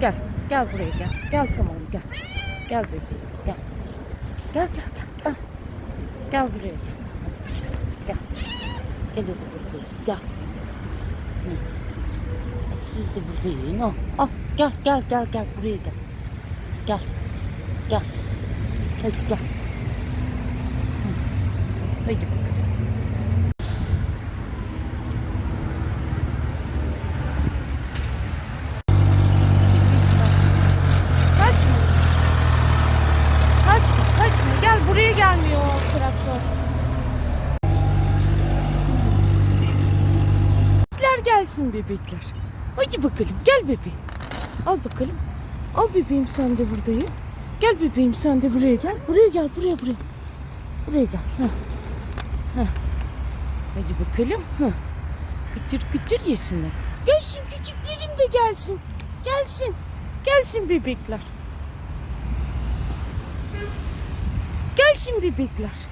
Gel. Gel buraya gel. Gel tamam gel. Gel bebeğim gel. Gel gel gel. Gel, gel buraya gel. Gel. Gel hadi burada. Gel. Hı. Siz de burada yiyin. Al. Al. Gel gel gel gel buraya gel. Gel. Gel. Hadi gel. Hı. Hadi bakalım. Traktör. Bebekler gelsin bebekler. Hadi bakalım gel bebeğim. Al bakalım. Al bebeğim sen de buradayı. Gel bebeğim sen de buraya gel. Buraya gel buraya buraya. Buraya gel. Heh. Heh. Hadi bakalım. Heh. Kıtır kıtır yesinler. Gelsin küçüklerim de gelsin. Gelsin. Gelsin bebekler. Gelsin bebekler.